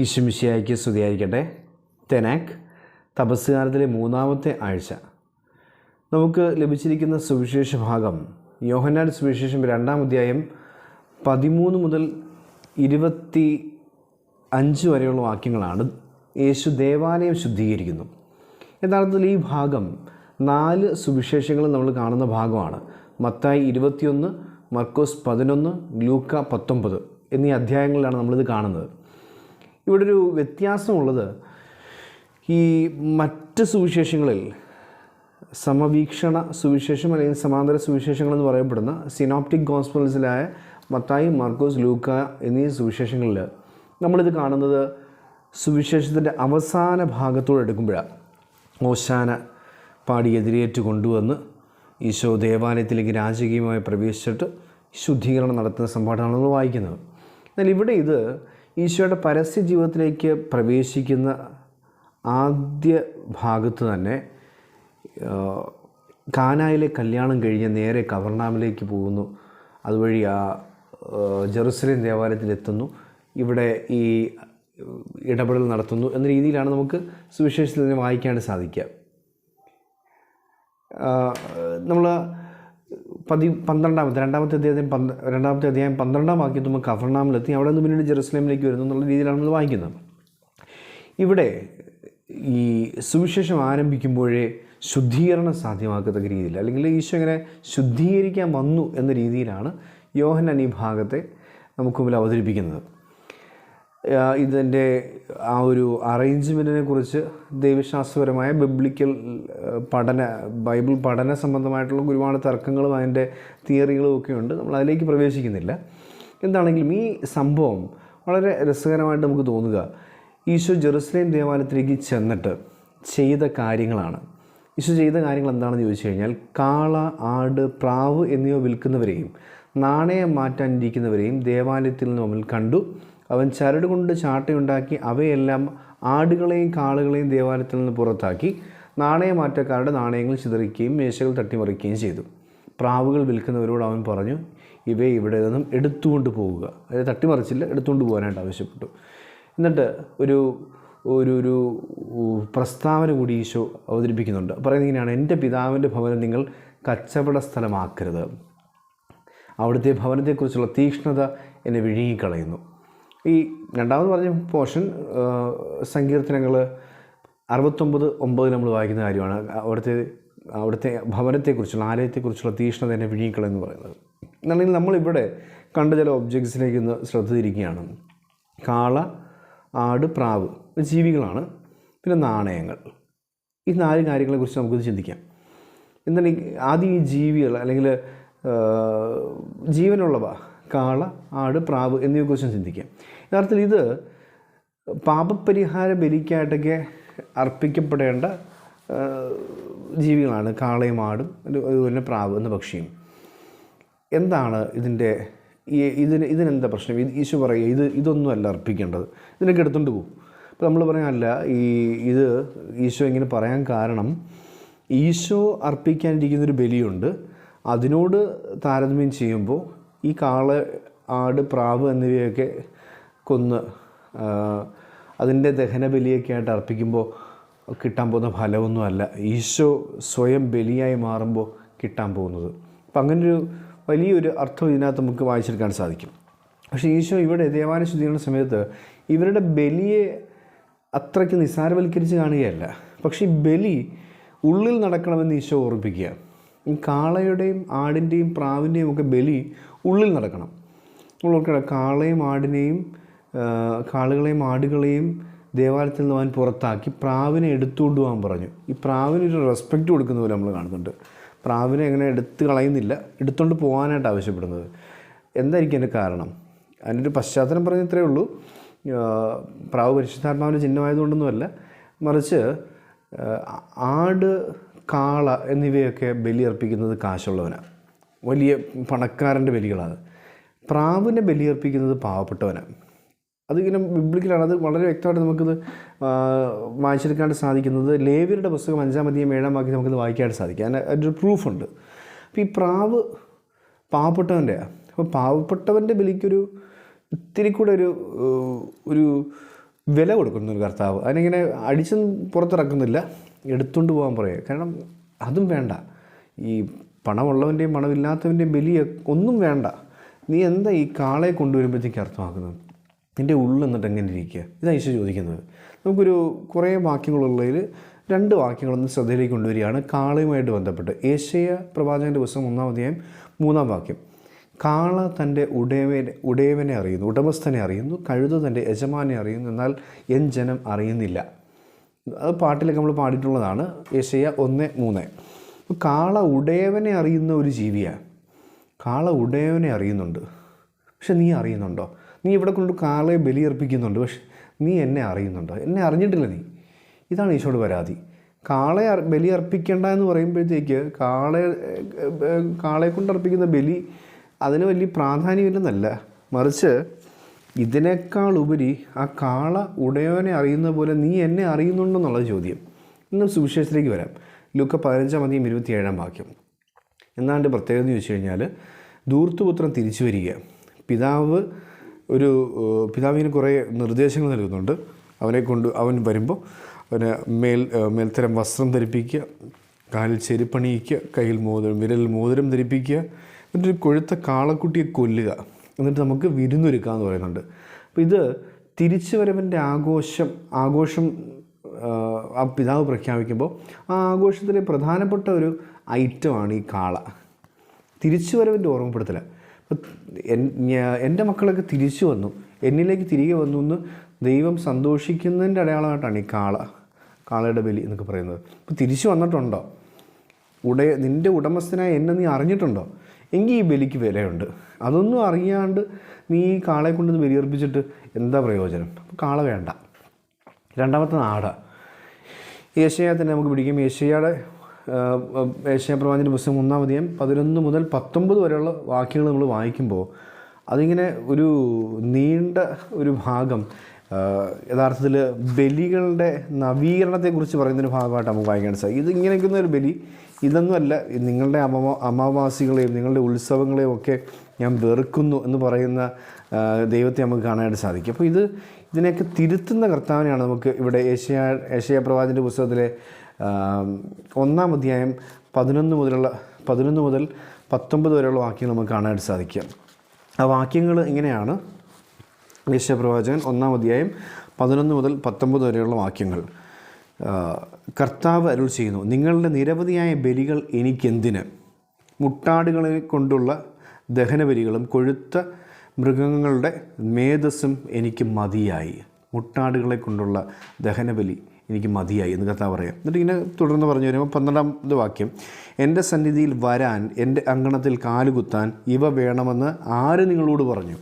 ഈശ്വമിശിയായിക്ക് സ്തുതിയായിരിക്കട്ടെ തെനാക്ക് തപസ്സുകാലത്തിലെ മൂന്നാമത്തെ ആഴ്ച. നമുക്ക് ലഭിച്ചിരിക്കുന്ന സുവിശേഷ ഭാഗം യോഹന്നാൻ സുവിശേഷം രണ്ടാം അധ്യായം പതിമൂന്ന് മുതൽ ഇരുപത്തി അഞ്ച് വരെയുള്ള വാക്യങ്ങളാണ് യേശു ദേവാലയം ശുദ്ധീകരിക്കുന്നു. യഥാർത്ഥത്തിൽ ഈ ഭാഗം നാല് സുവിശേഷങ്ങൾ നമ്മൾ കാണുന്ന ഭാഗമാണ്. മത്തായി ഇരുപത്തിയൊന്ന് മർക്കോസ് പതിനൊന്ന് ഗ്ലൂക്ക പത്തൊമ്പത് എന്നീ അധ്യായങ്ങളിലാണ് നമ്മളിത് കാണുന്നത്. ഇവിടെ ഒരു വ്യത്യാസമുള്ളത് ഈ മറ്റ് സുവിശേഷങ്ങളിൽ സമവീക്ഷണ സുവിശേഷം അല്ലെങ്കിൽ സമാന്തര സുവിശേഷങ്ങൾ എന്ന് പറയപ്പെടുന്ന സിനോപ്റ്റിക് ഗോസ്പൽസിലായ മത്തായി മാർക്കോസ് ലൂക്ക എന്നീ സുവിശേഷങ്ങളിൽ നമ്മളിത് കാണുന്നത് സുവിശേഷത്തിന്റെ അവസാന ഭാഗത്തോട് എടുക്കുമ്പോഴാണ്. ഓശാന പാടി എതിരേറ്റ് കൊണ്ടുവന്ന് ഈശോ ദേവാലയത്തിലേക്ക് രാജകീയമായി പ്രവേശിച്ചിട്ട് ശുദ്ധീകരണം നടത്തുന്ന സംഭവമാണ് നമ്മൾ വായിക്കുന്നത്. എന്നാൽ ഇവിടെ ഇത് ഈശോയുടെ പരസ്യ ജീവിതത്തിലേക്ക് പ്രവേശിക്കുന്ന ആദ്യ ഭാഗത്ത് തന്നെ കാനായിലെ കല്യാണം കഴിഞ്ഞ് നേരെ കവർണാമിലേക്ക് പോകുന്നു. അതുവഴി ആ ജെറുസലേം ദേവാലയത്തിലെത്തുന്നു. ഇവിടെ ഈ ഇടപെടൽ നടത്തുന്നു എന്ന രീതിയിലാണ് നമുക്ക് സുവിശേഷത്തിൽ നിന്ന് സാധിക്കുക. നമ്മൾ പതി പന്ത്രണ്ടാമത്തെ രണ്ടാമത്തെ അധ്യായം പന്ത്ര രണ്ടാമത്തെ അധ്യായം പന്ത്രണ്ടാം വാക്യം നമ്മൾ കഫർണാമിലെത്തി അവിടെ നിന്ന് പിന്നീട് ജെറുസലേമിലേക്ക് വരുന്നു എന്നുള്ള രീതിയിലാണ് നമ്മൾ വായിക്കുന്നത്. ഇവിടെ ഈ സുവിശേഷം ആരംഭിക്കുമ്പോഴേ ശുദ്ധീകരണം സാധ്യമാക്കത്തക്ക രീതിയിൽ അല്ലെങ്കിൽ ഈശോ ഇങ്ങനെ ശുദ്ധീകരിക്കാൻ വന്നു എന്ന രീതിയിലാണ് യോഹന്നാൻ ഈ ഭാഗത്തെ നമുക്ക് മുമ്പിൽ അവതരിപ്പിക്കുന്നത്. ഇതിന്റെ ആ ഒരു അറേഞ്ച്മെന്റിനെ കുറിച്ച് ദൈവശാസ്ത്രപരമായ ബിബ്ലിക്കൽ പഠന ബൈബിൾ പഠന സംബന്ധമായിട്ടുള്ള ഒരുപാട് തർക്കങ്ങളും അതിന്റെ തിയറികളും ഒക്കെ ഉണ്ട്. നമ്മൾ അതിലേക്ക് പ്രവേശിക്കുന്നില്ല. എന്താണെങ്കിലും ഈ സംഭവം വളരെ രസകരമായിട്ട് നമുക്ക് തോന്നുക. ഈശോ ജെറുസലേം ദേവാലയത്തിലേക്ക് ചെന്നിട്ട് ചെയ്ത കാര്യങ്ങളാണ്. ഈശോ ചെയ്ത കാര്യങ്ങൾ എന്താണെന്ന് ചോദിച്ചു കഴിഞ്ഞാൽ കാള ആട് പ്രാവ് എന്നിവ വിൽക്കുന്നവരെയും നാണയം മാറ്റാനിരിക്കുന്നവരെയും ദേവാലയത്തിൽ നിന്ന് നമ്മൾ കണ്ടു. അവൻ ചരട് കൊണ്ട് ചാട്ടയുണ്ടാക്കി അവയെല്ലാം ആടുകളെയും കാളുകളെയും ദേവാലയത്തിൽ നിന്ന് പുറത്താക്കി നാണയമാറ്റക്കാരുടെ നാണയങ്ങൾ ചിതറിക്കുകയും മേശകൾ തട്ടിമറിക്കുകയും ചെയ്തു. പ്രാവുകൾ വിൽക്കുന്നവരോട് അവൻ പറഞ്ഞു ഇവയെ ഇവിടെ നിന്നും എടുത്തുകൊണ്ട് പോവുക. അതായത് തട്ടിമറിച്ചില്ല എടുത്തുകൊണ്ട് പോകാനായിട്ട് ആവശ്യപ്പെട്ടു. എന്നിട്ട് ഒരു ഒരു ഒരു പ്രസ്താവന കൂടി ഈശോ അവതരിപ്പിക്കുന്നുണ്ട്. പറയുന്നത് ഇങ്ങനെയാണ് എന്റെ പിതാവിന്റെ ഭവനം നിങ്ങൾ കച്ചവട സ്ഥലമാക്കരുത്. അവിടുത്തെ ഭവനത്തെക്കുറിച്ചുള്ള തീക്ഷ്ണത എന്നെ വിഴുങ്ങിക്കളയുന്നു. ഈ രണ്ടാമത് പറഞ്ഞ പോർഷൻ സങ്കീർത്തനങ്ങൾ അറുപത്തൊമ്പത് ഒമ്പത് നമ്മൾ വായിക്കുന്ന കാര്യമാണ്. അവിടുത്തെ അവിടുത്തെ ഭവനത്തെക്കുറിച്ചുള്ള ആലയത്തെക്കുറിച്ചുള്ള തീഷ്ണത എന്നെ വിഴുങ്ങിക്കളയെന്ന് പറയുന്നത്. എന്നാണെങ്കിൽ നമ്മളിവിടെ കണ്ട ചില ഒബ്ജക്ട്സിലേക്ക് ഇന്ന് ശ്രദ്ധ തിരിക്കുകയാണ്. കാള ആട് പ്രാവ് ജീവികളാണ്. പിന്നെ നാണയങ്ങൾ. ഈ നാല് കാര്യങ്ങളെക്കുറിച്ച് നമുക്കിത് ചിന്തിക്കാം. എന്താണ് ആദ്യം ഈ ജീവികൾ അല്ലെങ്കിൽ ജീവനുള്ളവ കാള ആട് പ്രാവ് എന്നിവയെക്കുറിച്ച് ചിന്തിക്കാം. യഥാർത്ഥത്തിൽ ഇത് പാപപരിഹാര ബലിക്കായിട്ടൊക്കെ അർപ്പിക്കപ്പെടേണ്ട ജീവികളാണ് കാളയും ആടും അതുപോലെ പ്രാവ് എന്ന പക്ഷിയും. എന്താണ് ഇതിന്റെ ഇതിന് ഇതിനെന്താ പ്രശ്നം? ഇത് ഈശോ പറയുക ഇത് ഇതൊന്നുമല്ല അർപ്പിക്കേണ്ടത്. ഇതിനൊക്കെ എടുത്തുകൊണ്ട് പോകും അപ്പോൾ നമ്മൾ പറയാനല്ല ഈ ഇത് ഈശോ ഇങ്ങനെ പറയാൻ കാരണം ഈശോ അർപ്പിക്കാനിരിക്കുന്നൊരു ബലിയുണ്ട്. അതിനോട് താരതമ്യം ചെയ്യുമ്പോൾ ഈ കാള ആട് പ്രാവ് എന്നിവയൊക്കെ കൊന്ന് അതിന്റെ ദഹന ബലിയൊക്കെ ആയിട്ട് അർപ്പിക്കുമ്പോൾ കിട്ടാൻ പോകുന്ന ഫലമൊന്നുമല്ല ഈശോ സ്വയം ബലിയായി മാറുമ്പോൾ കിട്ടാൻ പോകുന്നത്. അപ്പം അങ്ങനൊരു വലിയൊരു അർത്ഥം ഇതിനകത്ത് നമുക്ക് വായിച്ചെടുക്കാൻ സാധിക്കും. പക്ഷേ ഈശോ ഇവിടെ ദേവാന ശുദ്ധീകരണ സമയത്ത് ഇവരുടെ ബലിയെ അത്രയ്ക്ക് നിസ്സാരവൽക്കരിച്ച് കാണുകയല്ല. പക്ഷേ ഈ ബലി ഉള്ളിൽ നടക്കണമെന്ന് ഈശോ ഓർമ്മിപ്പിക്കുക ഈ കാളയുടെയും ആടിന്റെയും പ്രാവിന്റെയും ഒക്കെ ബലി ഉള്ളിൽ നടക്കണം. ഓർക്കണം കാളയും ആടിനെയും കാളുകളെയും ആടുകളെയും ദേവാലയത്തിൽ നിന്ന് അവൻ പുറത്താക്കി പ്രാവിനെ എടുത്തുകൊണ്ട് പോകാൻ പറഞ്ഞു. ഈ പ്രാവിനൊരു റെസ്പെക്റ്റ് കൊടുക്കുന്ന പോലെ നമ്മൾ കാണുന്നുണ്ട്. പ്രാവിനെ അങ്ങനെ എടുത്ത് കളയുന്നില്ല എടുത്തുകൊണ്ട് പോകാനായിട്ട് ആവശ്യപ്പെടുന്നത്. എന്തായിരിക്കും എന്റെ കാരണം? അതിന്റെ ഒരു പശ്ചാത്തലം പറഞ്ഞ ഇത്രയേ ഉള്ളൂ. പ്രാവ് പരിശുദ്ധാത്മാവിന്റെ ചിഹ്നമായതുകൊണ്ടൊന്നുമല്ല. മറിച്ച് ആട് കാള എന്നിവയൊക്കെ ബലിയർപ്പിക്കുന്നത് കാശുള്ളവനാണ് വലിയ പണക്കാരന്റെ ബലികളാണ്. പ്രാവിനെ ബലിയർപ്പിക്കുന്നത് പാവപ്പെട്ടവനാണ് അതിങ്ങനെ ബിബ്ലിക്കലാണ് അത് വളരെ വ്യക്തമായിട്ട് നമുക്കിത് വായിച്ചെടുക്കാണ്ട് സാധിക്കുന്നത്. ലേവിയരുടെ പുസ്തകം അഞ്ചാം അധികം ഏഴാം വാക്യം നമുക്കിത് വായിക്കാനായിട്ട് സാധിക്കും. അതിന് അതിന്റെ പ്രൂഫുണ്ട് അപ്പോൾ ഈ പ്രാവ് പാവപ്പെട്ടവന്റെയാണ് അപ്പോൾ പാവപ്പെട്ടവന്റെ ബലിക്കൊരു ഇത്തിരി കൂടെ ഒരു ഒരു വില കൊടുക്കുന്നൊരു കർത്താവ്. അതിനിങ്ങനെ അടിച്ചും പുറത്തിറക്കുന്നില്ല. എടുത്തുകൊണ്ട് പോകാൻ പറയുക. കാരണം അതും വേണ്ട. ഈ പണമുള്ളവന്റെയും പണമില്ലാത്തവന്റെയും ബലി ഒന്നും വേണ്ട. നീ എന്താ ഈ കാളയെ കൊണ്ടുവരുമ്പോഴത്തേക്ക് അർത്ഥമാക്കുന്നത്? നിന്റെ ഉള്ളിൽ എന്നിട്ട് എങ്ങനെ ഇരിക്കുക? ഇതാണ് ഈശോ ചോദിക്കുന്നത്. നമുക്കൊരു കുറേ വാക്യങ്ങളുള്ളതിൽ രണ്ട് വാക്യങ്ങളൊന്ന് ശ്രദ്ധയിലേക്ക് കൊണ്ടുവരികയാണ്. കാളയുമായിട്ട് ബന്ധപ്പെട്ട്. ഏഷ്യ പ്രവാചകന്റെ പുസ്തകം ഒന്നാം അധ്യായം മൂന്നാം വാക്യം. കാള തന്റെ ഉടയവനെ ഉടയവനെ അറിയുന്നു ഉടമസ്ഥനെ അറിയുന്നു കഴുത തന്റെ യജമാനെ അറിയുന്നു എന്നാൽ എൻ ജനം അറിയുന്നില്ല. അത് പാട്ടിലൊക്കെ നമ്മൾ പാടിയിട്ടുള്ളതാണ്. ഏഷ്യ ഒന്ന് മൂന്ന്. കാള ഉടയവനെ അറിയുന്ന ഒരു ജീവിയാണ് കാള ഉടയവനെ അറിയുന്നുണ്ട്. പക്ഷെ നീ അറിയുന്നുണ്ടോ? നീ ഇവിടെ കൊണ്ട് കാളയെ ബലിയർപ്പിക്കുന്നുണ്ട്. പക്ഷെ നീ എന്നെ അറിയുന്നുണ്ടോ? എന്നെ അറിഞ്ഞിട്ടില്ല നീ. ഇതാണ് ഈശോട് പരാതി. കാളയെ ബലിയർപ്പിക്കേണ്ട എന്ന് പറയുമ്പോഴത്തേക്ക് കാളയെ കാളയെ കൊണ്ട് അർപ്പിക്കുന്ന ബലി അതിന് വലിയ പ്രാധാന്യമില്ലെന്നല്ല. മറിച്ച് ഇതിനേക്കാൾ ഉപരി ആ കാള ഉടയവനെ അറിയുന്ന പോലെ നീ എന്നെ അറിയുന്നുണ്ടെന്നുള്ള ചോദ്യം. ഇന്ന് സുവിശേഷത്തിലേക്ക് വരാം. ലുക്ക പതിനഞ്ചാം അധികം ഇരുപത്തിയേഴാം വാക്യം. എന്നാണ്ട് പ്രത്യേകത എന്ന് ചോദിച്ചു കഴിഞ്ഞാൽ ദൂർത്തുപുത്രൻ തിരിച്ചു വരിക. പിതാവ് ഒരു പിതാവിന് കുറേ നിർദ്ദേശങ്ങൾ നൽകുന്നുണ്ട്. അവനെ കൊണ്ട് അവൻ വരുമ്പോൾ അവന് മേൽ മേൽത്തരം വസ്ത്രം ധരിപ്പിക്കുക കാലിൽ ചെരുപ്പണിയിക്കുക കയ്യിൽ മോതിരം വിരലിൽ മോതിരം ധരിപ്പിക്കുക എന്നിട്ടൊരു കൊഴുത്ത കാളക്കുട്ടിയെ കൊല്ലുക. എന്നിട്ട് നമുക്ക് വിരുന്നൊരുക്കുക എന്ന് പറയുന്നുണ്ട്. അപ്പോൾ ഇത് തിരിച്ചുവരവന്റെ ആഘോഷം ആഘോഷം ആ പിതാവ് പ്രഖ്യാപിക്കുമ്പോൾ ആ ആഘോഷത്തിലെ പ്രധാനപ്പെട്ട ഒരു ഐറ്റമാണ് ഈ കാള. തിരിച്ചുവരവിന്റെ ഓർമ്മപ്പെടുത്തൽ. എന്റെ മക്കളൊക്കെ തിരിച്ചു വന്നു. എന്നിലേക്ക് തിരികെ വന്നു എന്ന് ദൈവം സന്തോഷിക്കുന്നതിന്റെ അടയാളമായിട്ടാണ് ഈ കാള കാളയുടെ ബലി എന്നൊക്കെ പറയുന്നത്. അപ്പോൾ തിരിച്ചു വന്നിട്ടുണ്ടോ? ഉടയ നിന്റെ ഉടമസ്ഥനായ എന്നെ നീ അറിഞ്ഞിട്ടുണ്ടോ? എങ്കിൽ ഈ ബലിക്ക് വിലയുണ്ട്. അതൊന്നും അറിയാണ്ട് നീ ഈ കാളയെ കൊണ്ടുവന്ന് ബലിയർപ്പിച്ചിട്ട് എന്താ പ്രയോജനം? അപ്പോൾ കാള വേണ്ട. രണ്ടാമത്തെ നാട. ഏഷ്യയെ തന്നെ നമുക്ക് പിടിക്കും. ഏഷ്യയുടെ ഏഷ്യ പ്രവാചന്റെ പുസ്തകം ഒന്നാം അധികം പതിനൊന്ന് മുതൽ പത്തൊമ്പത് വരെയുള്ള വാക്യങ്ങൾ നമ്മൾ വായിക്കുമ്പോൾ അതിങ്ങനെ ഒരു നീണ്ട ഒരു ഭാഗം യഥാർത്ഥത്തിൽ ബലികളുടെ നവീകരണത്തെക്കുറിച്ച് പറയുന്നൊരു ഭാഗമായിട്ട് നമുക്ക് വായിക്കാൻ സാധിക്കും. ഇത് ഇങ്ങനെയൊക്കെ ഒരു ബലി ഇതൊന്നുമല്ല നിങ്ങളുടെ അമ അമാവാസികളെയും നിങ്ങളുടെ ഉത്സവങ്ങളെയും ഒക്കെ ഞാൻ വെറുക്കുന്നു എന്ന് പറയുന്ന ദൈവത്തെ നമുക്ക് കാണാനായിട്ട് സാധിക്കും. അപ്പോൾ ഇത് ഇതിനെയൊക്കെ തിരുത്തുന്ന കർത്താവിനെയാണ് നമുക്ക് ഇവിടെ ഏഷ്യ ഏഷ്യ പ്രവാചന്റെ പുസ്തകത്തിലെ ഒന്നാം അധ്യായം പതിനൊന്ന് മുതലുള്ള പതിനൊന്ന് മുതൽ പത്തൊമ്പത് വരെയുള്ള വാക്യങ്ങൾ നമുക്ക് കാണാനായിട്ട് സാധിക്കും. ആ വാക്യങ്ങൾ ഇങ്ങനെയാണ്. ഏഷ്യ പ്രവാചകൻ ഒന്നാം അധ്യായം പതിനൊന്ന് മുതൽ പത്തൊമ്പത് വരെയുള്ള വാക്യങ്ങൾ. കർത്താവ് അരുൾ ചെയ്യുന്നു. നിങ്ങളുടെ നിരവധിയായ ബലികൾ എനിക്കെന്തിന്? മുട്ടാടുകളെ കൊണ്ടുള്ള ദഹനബലികളും കൊഴുത്ത മൃഗങ്ങളുടെ മേധസ്സും എനിക്ക് മതിയായി. മുട്ടാടുകളെ കൊണ്ടുള്ള ദഹനബലി എനിക്ക് മതിയായി എന്ന് കർത്താവ് പറയാം. എന്നിട്ട് ഇങ്ങനെ തുടർന്ന് പറഞ്ഞു വരുമ്പോൾ പന്ത്രണ്ടാമത് വാക്യം. എന്റെ സന്നിധിയിൽ വരാൻ എന്റെ അങ്കണത്തിൽ കാലുകുത്താൻ ഇവ വേണമെന്ന് ആര് നിങ്ങളോട് പറഞ്ഞു?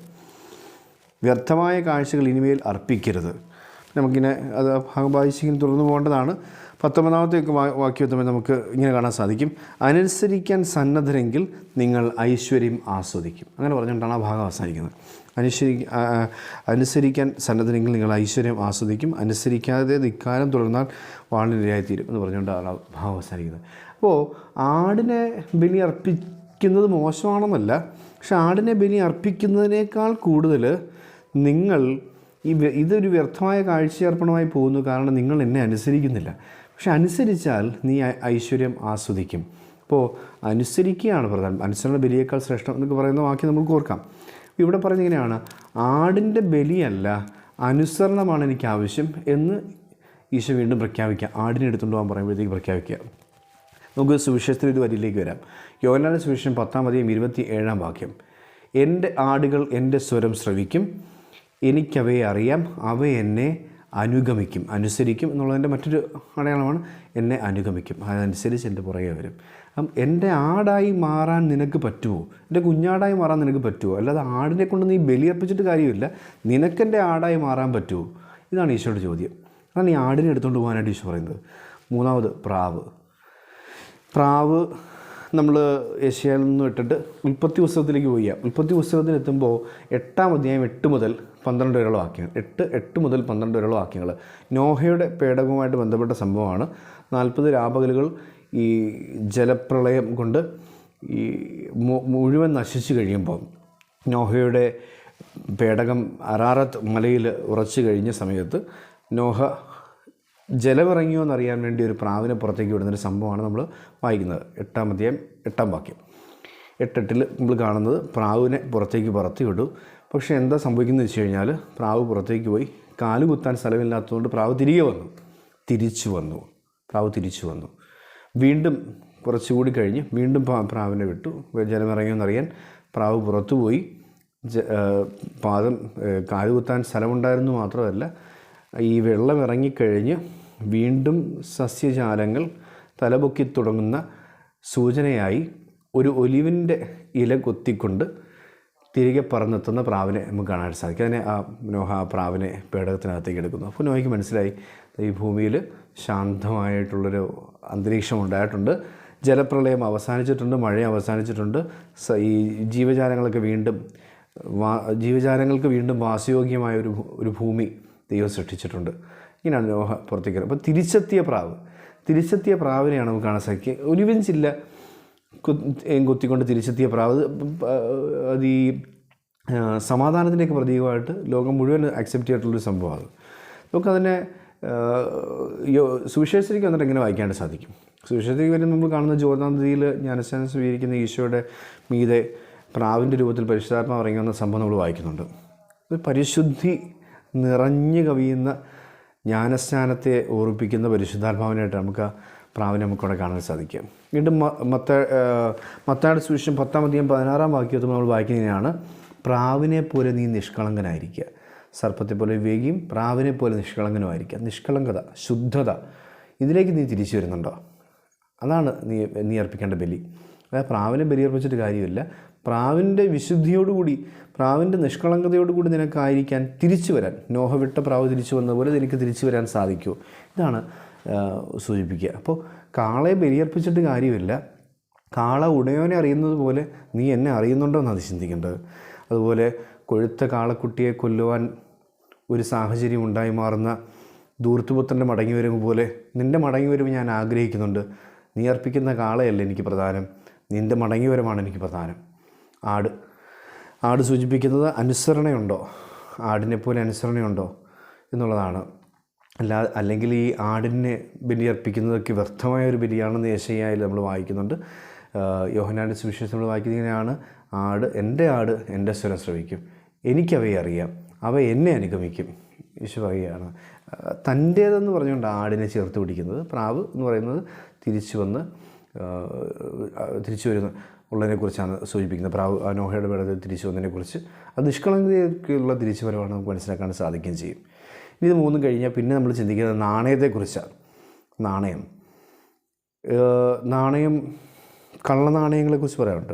വ്യർത്ഥമായ കാഴ്ചകൾ ഇനിമേൽ അർപ്പിക്കരുത്. നമുക്കിങ്ങനെ അത് ഭാഗം വായിച്ചിങ്ങനെ തുടർന്ന് പോകേണ്ടതാണ്. പത്തൊമ്പതാമത്തെ വാ- വാക്യത്തുമ്പോൾ നമുക്ക് ഇങ്ങനെ കാണാൻ സാധിക്കും. അനുസരിക്കാൻ സന്നദ്ധരെങ്കിൽ നിങ്ങൾ ഐശ്വര്യം ആസ്വദിക്കും. അങ്ങനെ പറഞ്ഞുകൊണ്ടാണ് ആ ഭാഗം അവസാനിക്കുന്നത്. ആ, അനുസരിക്കാൻ സന്നദ്ധരെങ്കിൽ നിങ്ങൾ ഐശ്വര്യം ആസ്വദിക്കും. അനുസരിക്കാതെ ധിക്കാരം തുടർന്നാൽ വാളിനിരയായിത്തീരും എന്ന് പറഞ്ഞുകൊണ്ടാണ് ആ ഭാഗം അവസാനിക്കുന്നത്. അപ്പോൾ ആടിനെ ബലി അർപ്പിക്കുന്നത് മോശമാണെന്നല്ല പക്ഷെ ആടിനെ ബലി അർപ്പിക്കുന്നതിനേക്കാൾ കൂടുതൽ നിങ്ങൾ ഈ ഇതൊരു വ്യർത്ഥമായ കാഴ്ചയർപ്പണമായി പോകുന്നു കാരണം നിങ്ങൾ എന്നെ അനുസരിക്കുന്നില്ല. പക്ഷെ അനുസരിച്ചാൽ നീ ഐശ്വര്യം ആസ്വദിക്കും. അപ്പോൾ അനുസരിക്കുകയാണ് പ്രധാനം. അനുസരണ ബലിയേക്കാൾ ശ്രേഷ്ഠം എന്നൊക്കെ പറയുന്ന വാക്യം നമുക്ക് ഓർക്കാം. ഇവിടെ പറയുന്നത് ഇങ്ങനെയാണ് ആടിന്റെ ബലിയല്ല അനുസരണമാണ് എനിക്ക് ആവശ്യം എന്ന് ഈശോ വീണ്ടും പ്രഖ്യാപിക്കുക. ആടിനെ എടുത്തുകൊണ്ട് പോകാൻ പറയുമ്പോഴത്തേക്ക് പ്രഖ്യാപിക്കുക. നമുക്ക് സുവിശേഷത്തിൽ ഒരു വരിയിലേക്ക് വരാം. യോഗനാഥ സുവിശേഷം പത്താം അധികം ഇരുപത്തി ഏഴാം വാക്യം. എന്റെ ആടുകൾ എന്റെ സ്വരം ശ്രവിക്കും എനിക്കവയെ അറിയാം. അവ എന്നെ അനുഗമിക്കും. അനുസരിക്കും എന്നുള്ളതിന്റെ മറ്റൊരു അടയാളമാണ് എന്നെ അനുഗമിക്കും. അതനുസരിച്ച് എന്റെ പുറകെ വരും. അപ്പം എന്റെ ആടായി മാറാൻ നിനക്ക് പറ്റുമോ? എന്റെ കുഞ്ഞാടായി മാറാൻ നിനക്ക് പറ്റുമോ? അല്ലാതെ ആടിനെ കൊണ്ട് നീ ബലിയർപ്പിച്ചിട്ട് കാര്യമില്ല. നിനക്കെന്റെ ആടായി മാറാൻ പറ്റുമോ? ഇതാണ് ഈശോയുടെ ചോദ്യം. അതാണ് ഈ ആടിനെ എടുത്തുകൊണ്ട് പോകാനായിട്ട് ഈശോ പറയുന്നത്. മൂന്നാമത് പ്രാവ്. പ്രാവ് നമ്മൾ ഏഷ്യയിൽ നിന്ന് ഇട്ടിട്ട് ഉൽപ്പത്തി പുസ്തകത്തിലേക്ക് പോയി ഉൽപ്പത്തി പുസ്തകത്തിൽ എത്തുമ്പോൾ എട്ടാം അധ്യായം എട്ട് മുതൽ പന്ത്രണ്ട് വരെയുള്ള വാക്യങ്ങൾ. എട്ട് എട്ട് മുതൽ പന്ത്രണ്ട് വരെയുള്ള വാക്യങ്ങൾ. നോഹയുടെ പേടകവുമായിട്ട് ബന്ധപ്പെട്ട സംഭവമാണ്. നാൽപ്പത് രാപകലുകൾ ഈ ജലപ്രളയം കൊണ്ട് ഈ മുഴുവൻ നശിച്ചു കഴിയുമ്പോൾ നോഹയുടെ പേടകം അറാറത്ത് മലയിൽ ഉറച്ചു കഴിഞ്ഞ സമയത്ത് നോഹ ജലമിറങ്ങിയോ എന്നറിയാൻ വേണ്ടി ഒരു പ്രാവിനെ പുറത്തേക്ക് വിടുന്ന ഒരു സംഭവമാണ് നമ്മൾ വായിക്കുന്നത്. എട്ടാം അധ്യായം എട്ടാം വാക്യം. എട്ടെട്ടിൽ നമ്മൾ കാണുന്നത് പ്രാവിനെ പുറത്തേക്ക് പുറത്തു വിടും പക്ഷേ എന്താ സംഭവിക്കുന്നത് വെച്ച് കഴിഞ്ഞാൽ പ്രാവ് പുറത്തേക്ക് പോയി കാൽ കുത്താൻ സ്ഥലമില്ലാത്തതുകൊണ്ട് പ്രാവ് തിരികെ വന്നു. തിരിച്ചു വന്നു. പ്രാവ് തിരിച്ചു വന്നു. വീണ്ടും കുറച്ചുകൂടി കഴിഞ്ഞ് വീണ്ടും പ്രാവിനെ വിട്ടു. ജലമിറങ്ങിയെന്നറിയാൻ പ്രാവ് പുറത്തു പോയി. പാദം ഏ, കാൽ കുത്താൻ സ്ഥലമുണ്ടായിരുന്നു മാത്രമല്ല ഈ വെള്ളം ഇറങ്ങിക്കഴിഞ്ഞ് വീണ്ടും സസ്യജാലങ്ങൾ തലപൊക്കി തുടങ്ങുന്ന സൂചനയായി ഒരു ഒലിവിന്റെ ഇല കൊത്തിക്കൊണ്ട് തിരികെ പറന്നെത്തുന്ന പ്രാവിനെ നമുക്ക് കാണാൻ സാധിക്കും. അതിനെ ആ നോഹ ആ പ്രാവിനെ പേടകത്തിനകത്തേക്ക് എടുക്കുന്നു. അപ്പോൾ നോഹയ്ക്ക് മനസ്സിലായി ഈ ഭൂമിയിൽ ശാന്തമായിട്ടുള്ളൊരു അന്തരീക്ഷം ഉണ്ടായിട്ടുണ്ട്. ജലപ്രളയം അവസാനിച്ചിട്ടുണ്ട് മഴ അവസാനിച്ചിട്ടുണ്ട്. ഈ ജീവജാലങ്ങളൊക്കെ വീണ്ടും ജീവജാലങ്ങൾക്ക് വീണ്ടും വാസയോഗ്യമായ ഒരു ഒരു ഭൂമി ദൈവം സൃഷ്ടിച്ചിട്ടുണ്ട്. ഇങ്ങനെയാണ് നോഹ പുറത്തേക്ക്. അപ്പോൾ തിരിച്ചെത്തിയ പ്രാവ്. തിരിച്ചെത്തിയ പ്രാവിനെയാണ് നമുക്ക് കാണാൻ സാധിക്കുക. ഒലിവൻ ചില്ല കു- ഏം കുത്തിക്കൊണ്ട് തിരിച്ചെത്തിയ പ്രാവ്. അത് ഈ സമാധാനത്തിന്റെയൊക്കെ പ്രതീകമായിട്ട് ലോകം മുഴുവൻ അക്സെപ്റ്റ് ചെയ്തിട്ടുള്ളൊരു സംഭവമാണ്. നമുക്കതിനെ സുവിശേഷത്തിലേക്ക് വന്നിട്ട് എങ്ങനെ വായിക്കാനായിട്ട് സാധിക്കും? സുവിശേഷത്തിലേക്ക് വരുമ്പോൾ നമ്മൾ കാണുന്ന ജോർദാൻ നദിയിൽ ജ്ഞാനസ്ഥാനം സ്വീകരിക്കുന്ന ഈശോയുടെ മീതെ പ്രാവിന്റെ രൂപത്തിൽ പരിശുദ്ധാത്മാവ് ഇറങ്ങി വന്ന സംഭവം നമ്മൾ വായിക്കുന്നുണ്ട്. പരിശുദ്ധി നിറഞ്ഞു കവിയുന്ന ജ്ഞാനസ്നാനത്തെ ഓർപ്പിക്കുന്ന പരിശുദ്ധാത്മാവിനായിട്ട് നമുക്ക് പ്രാവിനെ നമുക്കവിടെ കാണാൻ സാധിക്കും. വീണ്ടും മത്ത മത്താട് സുവിശേഷം പത്താം അധികം പതിനാറാം വാക്യത്തിൽ നമ്മൾ വായിക്കുന്നതിനാണ് പ്രാവിനെ പോലെ നീ നിഷ്കളങ്കനായിരിക്കുക. സർപ്പത്തെ പോലെ വേഗിയും പ്രാവിനെ പോലെ നിഷ്കളങ്കനുമായിരിക്കുക നിഷ്കളങ്കത ശുദ്ധത ഇതിലേക്ക് നീ തിരിച്ചു വരുന്നുണ്ടോ? അതാണ് നീ നീ അർപ്പിക്കേണ്ട ബലി. അതായത് പ്രാവിനെ ബലിയർപ്പിച്ചിട്ട് കാര്യമില്ല. പ്രാവിന്റെ വിശുദ്ധിയോടുകൂടി പ്രാവിന്റെ നിഷ്കളങ്കതയോടുകൂടി നിനക്കായിരിക്കാൻ തിരിച്ചു വരാൻ നോഹ വിട്ട പ്രാവ് തിരിച്ചു വന്ന പോലെ നിനക്ക് തിരിച്ചു വരാൻ സാധിക്കൂ. ഇതാണ് സൂചിപ്പിക്കുക. അപ്പോൾ കാളയെ ബലിയർപ്പിച്ചിട്ട് കാര്യമില്ല. കാള ഉടയോനെ അറിയുന്നത് പോലെ നീ എന്നെ അറിയുന്നുണ്ടോ എന്നാണ് ചിന്തിക്കേണ്ടത്. അതുപോലെ കൊഴുത്ത കാളക്കുട്ടിയെ കൊല്ലുവാൻ ഒരു സാഹചര്യം ഉണ്ടായി മാറുന്ന ദൂർത്തുപുത്രന്റെ മടങ്ങി വരവ് പോലെ നിന്റെ മടങ്ങി വരവ് ഞാൻ ആഗ്രഹിക്കുന്നുണ്ട്. നീ അർപ്പിക്കുന്ന കാളയല്ല എനിക്ക് പ്രധാനം. നിന്റെ മടങ്ങി വരവാണ് എനിക്ക് പ്രധാനം. ആട്. ആട് സൂചിപ്പിക്കുന്നത് അനുസരണയുണ്ടോ? പോലെ അനുസരണയുണ്ടോ എന്നുള്ളതാണ്. അല്ലാ അല്ലെങ്കിൽ ഈ ആടിനെ ബലിയർപ്പിക്കുന്നതൊക്കെ വ്യർത്ഥമായ ഒരു ബലിയാണെന്ന് യേശയ്യായിൽ നമ്മൾ വായിക്കുന്നുണ്ട്. യോഹനാന്റെ സുവിശേഷം നമ്മൾ വായിക്കുന്നത് ഇങ്ങനെയാണ്. ആട് എന്റെ ആട് എന്റെ സ്വരം ശ്രവിക്കും. എനിക്കവയെ അറിയാം. അവ എന്നെ അനുഗമിക്കും. യേശു പറയുകയാണ്. തന്റേതെന്ന് പറഞ്ഞുകൊണ്ട് ആടിനെ ചേർത്ത് പിടിക്കുന്നത് പ്രാവ് എന്ന് പറയുന്നത് തിരിച്ചു വന്ന് തിരിച്ചു വരുന്ന. ഉള്ളതിനെക്കുറിച്ചാണ് സൂചിപ്പിക്കുന്നത്. പ്രാവ് നോഹയുടെ വേടത്തിൽ തിരിച്ചു വന്നതിനെക്കുറിച്ച് അത് നിഷ്കളങ്കതയ്ക്കുള്ള തിരിച്ചു വരവാണ് നമുക്ക് മനസ്സിലാക്കാൻ സാധിക്കുകയും ചെയ്യും. ഇനി ഇത് മൂന്നും കഴിഞ്ഞാൽ പിന്നെ നമ്മൾ ചിന്തിക്കുന്നത് നാണയത്തെക്കുറിച്ചാണ്. നാണയം. നാണയം കള്ളനാണയങ്ങളെക്കുറിച്ച് പറയാറുണ്ട്.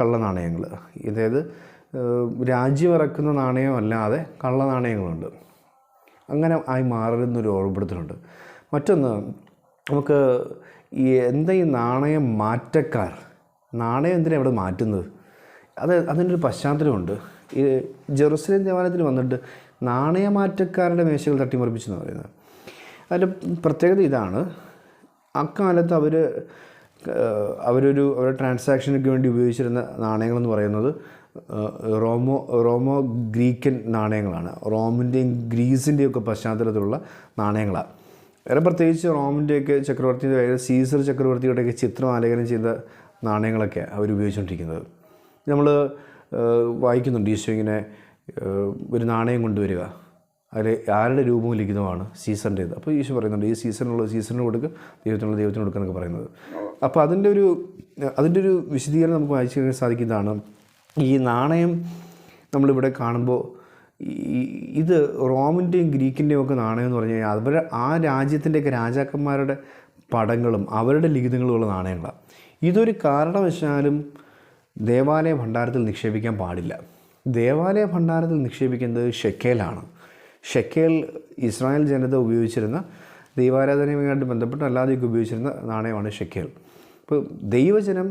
കള്ളനാണയങ്ങൾ. അതായത് രാജ്യമിറക്കുന്ന രാജ്യം ഇറക്കുന്ന നാണയം കള്ളനാണയങ്ങളുണ്ട്. അങ്ങനെ ആയി മാറുന്നൊരു ഓർമ്മപ്പെടുത്തലുണ്ട്. മറ്റൊന്ന് നമുക്ക് ഈ എന്താ ഈ നാണയം മാറ്റക്കാർ നാണയം എന്തിനാണ് ഇവിടെ മാറ്റുന്നത്? അത് അതിന്റെ ഒരു പശ്ചാത്തലമുണ്ട്. ഈ ജെറുസലേം ദേവാലയത്തിൽ വന്നിട്ട് നാണയമാറ്റക്കാരുടെ മേശകൾ തട്ടിമറിപ്പിച്ചു എന്ന് പറയുന്നത്. അതിന്റെ പ്രത്യേകത ഇതാണ്. അക്കാലത്ത് അവർ അവരൊരു അവരുടെ ട്രാൻസാക്ഷനൊക്കെ വേണ്ടി ഉപയോഗിച്ചിരുന്ന നാണയങ്ങളെന്ന് പറയുന്നത് റോമോ റോമോ ഗ്രീക്കൻ നാണയങ്ങളാണ്. റോമിന്റെയും ഗ്രീസിന്റെയും ഒക്കെ പശ്ചാത്തലത്തിലുള്ള നാണയങ്ങളാണ്. വേറെ പ്രത്യേകിച്ച് റോമിന്റെയൊക്കെ ചക്രവർത്തിയുടെ സീസർ ചക്രവർത്തിയുടെയൊക്കെ ചിത്രം ആലേഖനം ചെയ്ത നാണയങ്ങളൊക്കെ അവർ ഉപയോഗിച്ചുകൊണ്ടിരിക്കുന്നത്. നമ്മൾ വായിക്കുന്നുണ്ട് ഈശോ ഇങ്ങനെ ഒരു നാണയം കൊണ്ടുവരിക. അതിൽ ആരുടെ രൂപവും ലിഖിതമാണ്? സീസണിന്റേത് അപ്പോൾ ഈശോ പറയുന്നുണ്ട് ഈ സീസണുള്ള സീസണിന് കൊടുക്കുക ദൈവത്തിനുള്ള ദൈവത്തിന് കൊടുക്കുക എന്നൊക്കെ പറയുന്നത്. അപ്പോൾ അതിന്റെ ഒരു അതിന്റെ ഒരു വിശദീകരണം നമുക്ക് വായിച്ചു കഴിഞ്ഞാൽ സാധിക്കുന്നതാണ് ഈ നാണയം നമ്മളിവിടെ കാണുമ്പോൾ ഇത് റോമിന്റെയും ഗ്രീക്കിന്റെയും ഒക്കെ നാണയം എന്ന് പറഞ്ഞു കഴിഞ്ഞാൽ അവരുടെ ആ രാജ്യത്തിന്റെയൊക്കെ രാജാക്കന്മാരുടെ പടങ്ങളും അവരുടെ ലിഖിതങ്ങളുമുള്ള നാണയങ്ങളാണ്. ഇതൊരു കാരണവശാലും ദേവാലയ ഭണ്ഡാരത്തിൽ നിക്ഷേപിക്കാൻ പാടില്ല. ദേവാലയ ഭണ്ഡാരത്തിൽ നിക്ഷേപിക്കുന്നത് ഷെക്കേലാണ്. ഷെക്കേൽ ഇസ്രായേൽ ജനത ഉപയോഗിച്ചിരുന്ന ദൈവാരാധനയുമായിട്ട് ബന്ധപ്പെട്ട് അല്ലാതെയൊക്കെ ഉപയോഗിച്ചിരുന്ന നാണയമാണ് ഷെക്കേൽ. ഇപ്പോൾ ദൈവജനം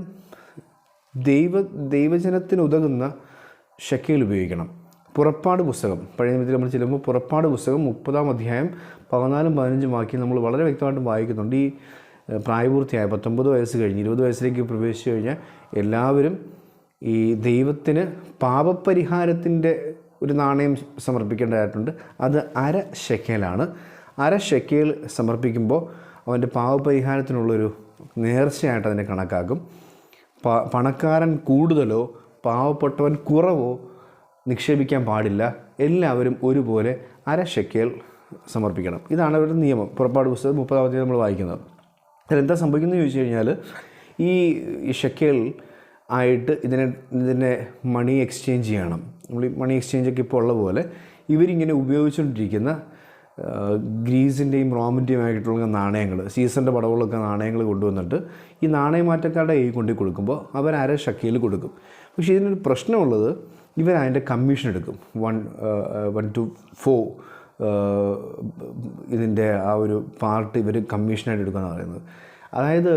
ദൈവ ദൈവജനത്തിന് ഉതകുന്ന ഷെക്കേൽ ഉപയോഗിക്കണം. പുറപ്പാട് പുസ്തകം പഴയ നിമിത്തിൽ നമ്മൾ ചെല്ലുമ്പോൾ പുറപ്പാട് പുസ്തകം മുപ്പതാം അധ്യായം പതിനാലും പതിനഞ്ചും വാക്യം നമ്മൾ വളരെ വ്യക്തമായിട്ട് വായിക്കുന്നുണ്ട്. ഈ പ്രായപൂർത്തിയായ പത്തൊമ്പത് വയസ്സ് കഴിഞ്ഞ് ഇരുപത് വയസ്സിലേക്ക് പ്രവേശിച്ചു കഴിഞ്ഞാൽ എല്ലാവരും ഈ ദൈവത്തിന് പാപപരിഹാരത്തിന്റെ ഒരു നാണയം സമർപ്പിക്കേണ്ടതായിട്ടുണ്ട്. അത് അര ഷെക്കേലാണ്. അര ഷെക്കേൽ സമർപ്പിക്കുമ്പോൾ അവന്റെ പാവപരിഹാരത്തിനുള്ളൊരു നേർച്ചയായിട്ട് അതിനെ കണക്കാക്കും. പ പണക്കാരൻ കൂടുതലോ പാവപ്പെട്ടവൻ കുറവോ നിക്ഷേപിക്കാൻ പാടില്ല. എല്ലാവരും ഒരുപോലെ അര ഷെക്കേൽ സമർപ്പിക്കണം. ഇതാണ് അവരുടെ നിയമം. പുറപ്പാട് പുസ്തകം മുപ്പതാമത്തെ നമ്മൾ വായിക്കുന്നത്. അതിലെന്താ സംഭവിക്കുന്നത് ചോദിച്ചു കഴിഞ്ഞാൽ ഈ ഈ ഷെക്കേൽ ആയിട്ട് ഇതിനെ ഇതിനെ മണി എക്സ്ചേഞ്ച് ചെയ്യണം. നമ്മൾ ഈ മണി എക്സ്ചേഞ്ചൊക്കെ ഇപ്പോൾ ഉള്ള പോലെ ഇവരിങ്ങനെ ഉപയോഗിച്ചുകൊണ്ടിരിക്കുന്ന ഗ്രീസിന്റെയും റോമിന്റെയും ആയിട്ടുള്ള നാണയങ്ങൾ സീസണിന്റെ പടവുകളൊക്കെ നാണയങ്ങൾ കൊണ്ടുവന്നിട്ട് ഈ നാണയമാറ്റക്കാരുടെ കയ്യിൽ കൊണ്ടു കൊടുക്കുമ്പോൾ അവർ അര ഷക്കയിൽ കൊടുക്കും. പക്ഷേ ഇതിനൊരു പ്രശ്നമുള്ളത് ഇവർ അതിന്റെ കമ്മീഷൻ എടുക്കും വൺ വൺ ടു ഫോർ ഇതിന്റെ ആ ഒരു പാർട്ട് ഇവർ കമ്മീഷനായിട്ട് എടുക്കുകയെന്ന് പറയുന്നത്. അതായത്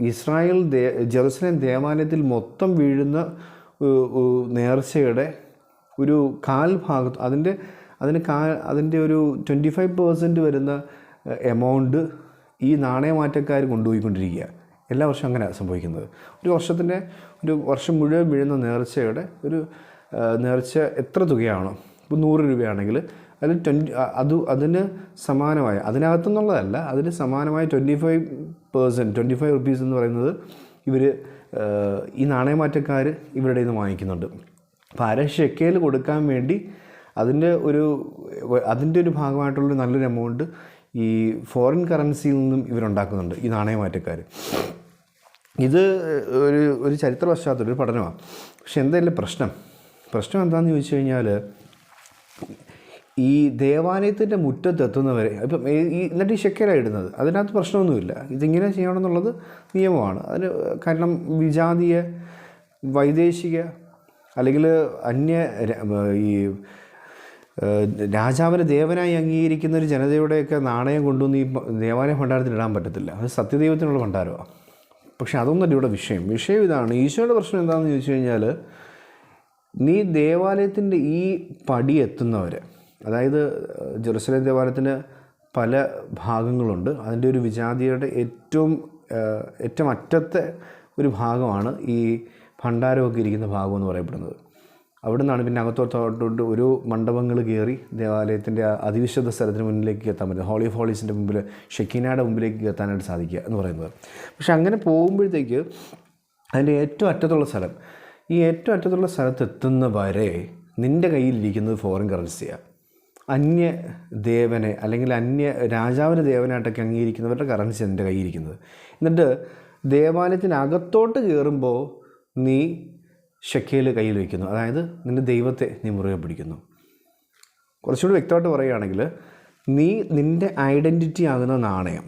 ഇസ്രായേൽ ദേ ജെറുസലേം ദേവാലയത്തിൽ മൊത്തം വീഴുന്ന നേർച്ചയുടെ ഒരു കാൽ ഭാഗത്ത് അതിന്റെ അതിന് കാ അതിന്റെ ഒരു ട്വന്റി ഫൈവ് പേഴ്സന്റ് വരുന്ന എമൗണ്ട് ഈ നാണയമാറ്റക്കാർ കൊണ്ടുപോയിക്കൊണ്ടിരിക്കുക. എല്ലാ വർഷവും അങ്ങനെ സംഭവിക്കുന്നത്. ഒരു വർഷത്തിന്റെ ഒരു വർഷം മുഴുവൻ വീഴുന്ന നേർച്ചയുടെ ഒരു നേർച്ച എത്ര തുകയാണോ ഇപ്പോൾ നൂറ് രൂപയാണെങ്കിൽ അതിൽ ട്വന്റി അത് അതിന് സമാനമായ അതിനകത്തുനിന്നുള്ളതല്ല അതിന് സമാനമായ twenty five percent twenty five rupees എന്ന് പറയുന്നത് ഇവർ ഈ നാണയമാറ്റക്കാർ ഇവരുടെ നിന്ന് വാങ്ങിക്കുന്നുണ്ട്. അപ്പോൾ അര ഷെക്കേൽ കൊടുക്കാൻ വേണ്ടി അതിന്റെ ഒരു അതിന്റെ ഒരു ഭാഗമായിട്ടുള്ളൊരു നല്ലൊരു എമൗണ്ട് ഈ ഫോറിൻ കറൻസിയിൽ നിന്നും ഇവരുണ്ടാക്കുന്നുണ്ട് ഈ നാണയമാറ്റക്കാർ ഇത് ഒരു ഒരു ചരിത്ര പശ്ചാത്തലം ഒരു പഠനമാണ്. പക്ഷെ എന്തായാലും പ്രശ്നം പ്രശ്നം എന്താണെന്ന് ചോദിച്ചു കഴിഞ്ഞാൽ ഈ ദേവാലയത്തിന്റെ മുറ്റത്തെത്തുന്നവരെ ഇപ്പം ഈ- എന്നിട്ട് ഈ ശക്കരായിടുന്നത് അതിനകത്ത് പ്രശ്നമൊന്നുമില്ല. ഇതിങ്ങനെ ചെയ്യണമെന്നുള്ളത് നിയമമാണ്. അതിന് കാരണം വിജാതീയ വൈദേശിക അല്ലെങ്കിൽ അന്യ ഈ രാജാവിനെ ദേവനായി അംഗീകരിക്കുന്ന ഒരു ജനതയുടെയൊക്കെ നാണയം കൊണ്ടുവന്ന് ഈ ദേവാലയ ഭണ്ഡാരത്തിൽ ഇടാൻ പറ്റത്തില്ല. അത് സത്യദൈവത്തിനുള്ള ഭണ്ഡാരമാണ് പക്ഷെ അതൊന്നല്ല ഇവിടെ വിഷയം. വിഷയം ഇതാണ്. ഈശോയുടെ പ്രശ്നം എന്താണെന്ന് ചോദിച്ചു കഴിഞ്ഞാൽ നീ ദേവാലയത്തിന്റെ ഈ പടി എത്തുന്നവരെ അതായത് ജെറുസലേം ദേവാലയത്തിന് പല ഭാഗങ്ങളുണ്ട്. അതിന്റെ ഒരു വിജാതിയുടെ ഏറ്റവും ഏറ്റവും അറ്റത്തെ ഒരു ഭാഗമാണ് ഈ ഭണ്ഡാരമൊക്കെ ഇരിക്കുന്ന ഭാഗം എന്ന് പറയപ്പെടുന്നത്. അവിടെ നിന്നാണ് പിന്നെ അകത്തോട്ടോട്ട് ഒരു മണ്ഡപങ്ങൾ കയറി ദേവാലയത്തിന്റെ അതിവിശുദ്ധ സ്ഥലത്തിന് മുന്നിലേക്ക് എത്താൻ പറ്റും ഹോളി ഓഫ് ഹോളീസിന്റെ മുമ്പിൽ ഷെക്കീനയുടെ മുമ്പിലേക്ക് എത്താനായിട്ട് സാധിക്കുക എന്ന് പറയുന്നത്. പക്ഷെ അങ്ങനെ പോകുമ്പോഴത്തേക്ക് അതിന്റെ ഏറ്റവും അറ്റത്തുള്ള സ്ഥലം ഈ ഏറ്റവും അറ്റത്തുള്ള സ്ഥലത്ത് എത്തുന്ന വരെ നിന്റെ കയ്യിലിരിക്കുന്നത് ഫോറിൻ കറൻസിയാണ് അന്യ ദേവനെ അല്ലെങ്കിൽ അന്യ രാജാവിന് ദേവനായിട്ടൊക്കെ അംഗീകരിക്കുന്നവരുടെ കറൻസി എന്റെ കയ്യിരിക്കുന്നത് എന്നിട്ട് ദേവാലയത്തിനകത്തോട്ട് കയറുമ്പോൾ നീ ഷെക്കയിൽ കയ്യിൽ വയ്ക്കുന്നു അതായത് നിന്റെ ദൈവത്തെ നീ മുറുകെ പിടിക്കുന്നു. കുറച്ചുകൂടി വ്യക്തമായിട്ട് പറയുകയാണെങ്കിൽ നീ നിന്റെ ഐഡന്റിറ്റി ആകുന്ന നാണയം.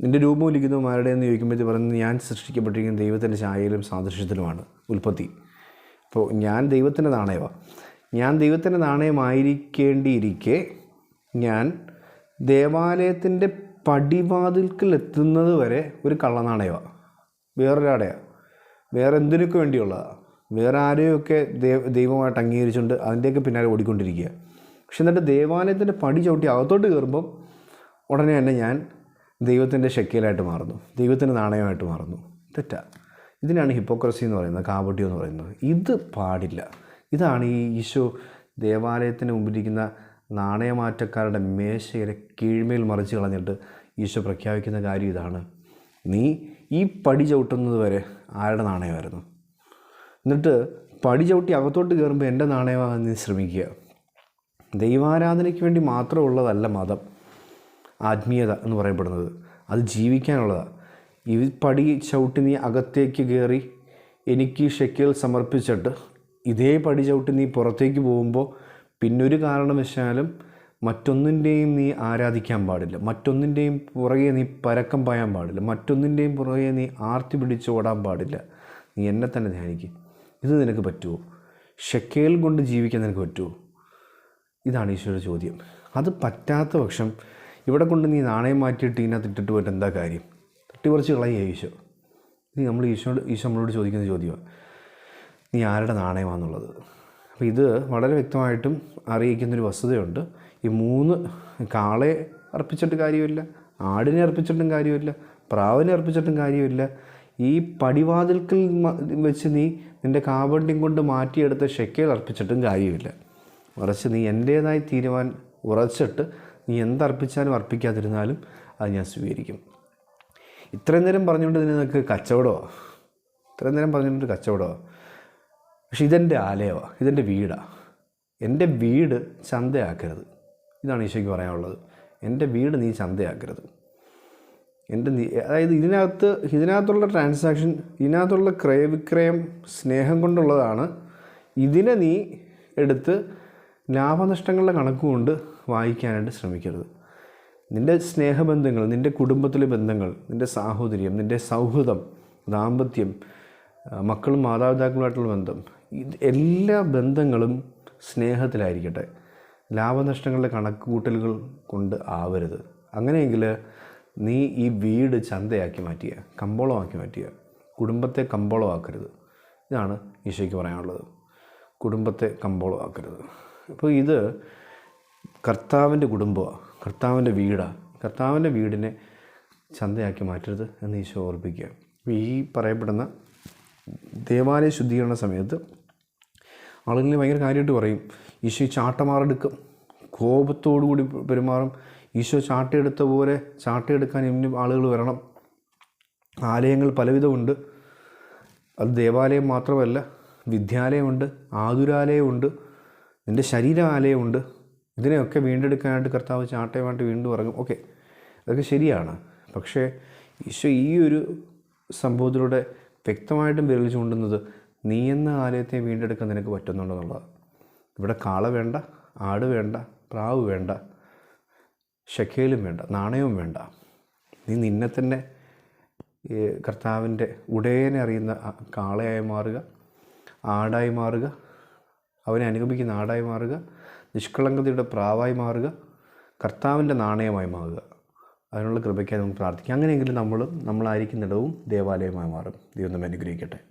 നിന്റെ രൂപം ഒലിക്കുന്നതും ആരുടെ എന്ന് ചോദിക്കുമ്പോൾ പറയുന്നത് ഞാൻ സൃഷ്ടിക്കപ്പെട്ടിരിക്കുന്ന ദൈവത്തിന്റെ ഛായയിലും സാദൃശ്യത്തിലുമാണ് ഉൽപ്പത്തി. അപ്പോൾ ഞാൻ ദൈവത്തിന്റെ നാണയമാണ് ഞാൻ ദൈവത്തിന്റെ നാണയമായിരിക്കേണ്ടിയിരിക്കെ ഞാൻ ദേവാലയത്തിന്റെ പടിവാതിൽക്കൽ എത്തുന്നത് വരെ ഒരു കള്ളനാണയമാണ് വേറൊരാടയാണ് വേറെ എന്തിനൊക്കെ വേണ്ടിയുള്ളതാണ് വേറെ ആരെയൊക്കെ ദൈവ ദൈവമായിട്ട് അംഗീകരിച്ചുകൊണ്ട് അതിന്റെയൊക്കെ പിന്നാലെ ഓടിക്കൊണ്ടിരിക്കുക. പക്ഷെ എന്നിട്ട് ദേവാലയത്തിന്റെ പടി ചവിട്ടി അകത്തോട്ട് കയറുമ്പം ഉടനെ തന്നെ ഞാൻ ദൈവത്തിന്റെ ശക്തിയിലായിട്ട് മാറുന്നു. ദൈവത്തിന്റെ നാണയമായിട്ട് മാറുന്നു. തെറ്റാ. ഇതിനാണ് ഹിപ്പോക്രസി എന്ന് പറയുന്നത് കാപട്യം എന്ന് പറയുന്നത്. ഇത് പാടില്ല. ഇതാണ് ഈ ഈശോ ദേവാലയത്തിന് മുമ്പിലിരിക്കുന്ന നാണയമാറ്റക്കാരുടെ മേശയിലെ കീഴ്മേൽ മറിച്ച് കളഞ്ഞിട്ട് ഈശോ പ്രഖ്യാപിക്കുന്ന കാര്യം ഇതാണ്. നീ ഈ പടി ചവിട്ടുന്നത് വരെ ആരുടെ നാണയമായിരുന്നു? എന്നിട്ട് പടി ചവിട്ടി അകത്തോട്ട് കയറുമ്പോൾ എന്റെ നാണയമാകാൻ നീ ശ്രമിക്കുക. ദൈവാരാധനയ്ക്ക് വേണ്ടി മാത്രമുള്ളതല്ല മതം ആത്മീയത എന്ന് പറയപ്പെടുന്നത്. അത് ജീവിക്കാനുള്ളതാണ് ഈ പടി ചവിട്ടി നീ അകത്തേക്ക് കയറി എനിക്ക് ഷെക്കിൽ സമർപ്പിച്ചിട്ട് ഇതേ പടി ചവിട്ടി നീ പുറത്തേക്ക് പോകുമ്പോൾ പിന്നൊരു കാരണവശാലും മറ്റൊന്നിന്റെയും നീ ആരാധിക്കാൻ പാടില്ല. മറ്റൊന്നിന്റെയും പുറകെ നീ പരക്കം പായാൻ പാടില്ല. മറ്റൊന്നിന്റെയും പുറകെ നീ ആർത്തി പിടിച്ച് ഓടാൻ പാടില്ല. നീ എന്നെ തന്നെ ധ്യാനിക്കും. ഇത് നിനക്ക് പറ്റുമോ? ഷെക്കേൽ കൊണ്ട് ജീവിക്കാൻ നിനക്ക് പറ്റുമോ? ഇതാണ് ഈശോയുടെ ചോദ്യം. അത് പറ്റാത്ത പക്ഷം ഇവിടെ കൊണ്ട് നീ നാണയം മാറ്റിയിട്ട് ഇതിനകത്ത് ഇട്ടിട്ട് പോയിട്ട് എന്താ കാര്യം? തട്ടിപ്പറിച്ച് കളയുക ഈശോ. ഇത് നമ്മൾ ഈശോട് ഈശോ നമ്മളോട് ചോദിക്കുന്ന ചോദ്യമാണ്. നീ ആരുടെ നാണയമാണെന്നുള്ളത് അപ്പോൾ ഇത് വളരെ വ്യക്തമായിട്ടും അറിയിക്കുന്നൊരു വസ്തുതയുണ്ട്. ഈ മൂന്ന് കാളെ അർപ്പിച്ചിട്ട് കാര്യമില്ല ആടിനെ അർപ്പിച്ചിട്ടും കാര്യമില്ല പ്രാവിനെ അർപ്പിച്ചിട്ടും കാര്യമില്ല. ഈ പടിവാതിൽക്കൽ വെച്ച് നീ നിന്റെ കാപണ്യം കൊണ്ട് മാറ്റിയെടുത്ത ഷെക്കയിൽ അർപ്പിച്ചിട്ടും കാര്യമില്ല. മറിച്ച് നീ എന്റേതായി തീരുമാൻ ഉറച്ചിട്ട് നീ എന്തർപ്പിച്ചാലും അർപ്പിക്കാതിരുന്നാലും അത് ഞാൻ സ്വീകരിക്കും. ഇത്രയും നേരം പറഞ്ഞുകൊണ്ട് നിനക്ക് കച്ചവടമോ? ഇത്രയും നേരം പറഞ്ഞുകൊണ്ട് കച്ചവടമോ? പക്ഷെ ഇതെന്റെ ആലയമാണ് ഇതെന്റെ വീടാണ് എന്റെ വീട് ചന്തയാക്കരുത്. ഇതാണ് ഈശോയ്ക്ക് പറയാനുള്ളത്. എന്റെ വീട് നീ ചന്തയാക്കരുത്. എന്റെ അതായത് ഇതിനകത്ത് ഇതിനകത്തുള്ള ട്രാൻസാക്ഷൻ ഇതിനകത്തുള്ള ക്രയവിക്രയം സ്നേഹം കൊണ്ടുള്ളതാണ്. ഇതിനെ നീ എടുത്ത് ലാഭനഷ്ടങ്ങളുടെ കണക്ക് കൊണ്ട് വായിക്കാനായിട്ട് ശ്രമിക്കരുത്. നിന്റെ സ്നേഹബന്ധങ്ങൾ നിന്റെ കുടുംബത്തിലെ ബന്ധങ്ങൾ നിന്റെ സാഹോദര്യം നിന്റെ സൗഹൃദം ദാമ്പത്യം മക്കളും മാതാപിതാക്കളുമായിട്ടുള്ള ബന്ധം എല്ലാ ബന്ധങ്ങളും സ്നേഹത്തിലായിരിക്കട്ടെ. ലാഭനഷ്ടങ്ങളുടെ കണക്ക് കൂട്ടലുകൾ കൊണ്ട് ആവരുത്. അങ്ങനെയെങ്കിൽ നീ ഈ വീട് ചന്തയാക്കി മാറ്റിയ കമ്പോളമാക്കി മാറ്റിയ കുടുംബത്തെ കമ്പോളമാക്കരുത്. ഇതാണ് ഈശോയ്ക്ക് പറയാനുള്ളത്. കുടുംബത്തെ കമ്പോളമാക്കരുത്. അപ്പോൾ ഇത് കർത്താവിന്റെ കുടുംബമാണ് കർത്താവിന്റെ വീടാണ് കർത്താവിന്റെ വീടിനെ ചന്തയാക്കി മാറ്റരുത് എന്ന് ഈശോ ഓർപ്പിക്കുക. ഈ പറയപ്പെടുന്ന ദേവാലയ ശുദ്ധീകരണ സമയത്ത് ആളുകളിൽ ഭയങ്കര കാര്യമായിട്ട് പറയും ഈശോ ചാട്ടമാറെടുക്കും. കോപത്തോടു കൂടി പെരുമാറും. ഈശോ ചാട്ടയെടുത്ത പോലെ ചാട്ടയെടുക്കാൻ ഇന്നും ആളുകൾ വരണം. ആലയങ്ങൾ പലവിധമുണ്ട്. അത് ദേവാലയം മാത്രമല്ല വിദ്യാലയമുണ്ട് ആതുരാലയമുണ്ട് നിന്റെ ശരീരാലയമുണ്ട്. ഇതിനെയൊക്കെ വീണ്ടെടുക്കാനായിട്ട് കർത്താവ് ചാട്ടയുമായിട്ട് വീണ്ടും ഇറങ്ങും. ഓക്കെ അതൊക്കെ ശരിയാണ്. പക്ഷേ ഈശോ ഈ ഒരു സംഭവത്തിലൂടെ വ്യക്തമായിട്ടും വിരൽ ചൂണ്ടുന്നത് നീ എന്ന ആലയത്തെ വീണ്ടെടുക്കാൻ നിനക്ക് പറ്റുന്നുണ്ടെന്നുള്ളത് ഇവിടെ കാള വേണ്ട ആട് വേണ്ട പ്രാവ് വേണ്ട ഷക്കേലും വേണ്ട നാണയവും വേണ്ട. നീ നിന്നെ തന്നെ കർത്താവിന്റെ ഉടയനെ അറിയുന്ന കാളയായി മാറുക ആടായി മാറുക അവനെ അനുഗമിക്കുന്ന ആടായി മാറുക നിഷ്കളങ്കതയുടെ പ്രാവായി മാറുക കർത്താവിന്റെ നാണയമായി മാറുക. അതിനുള്ള കൃപയ്ക്കായി നമുക്ക് പ്രാർത്ഥിക്കാം. അങ്ങനെയെങ്കിലും നമ്മൾ നമ്മളായിരിക്കുന്നിടവും ദേവാലയമായി മാറും. ദൈവം നമ്മെ അനുഗ്രഹിക്കട്ടെ.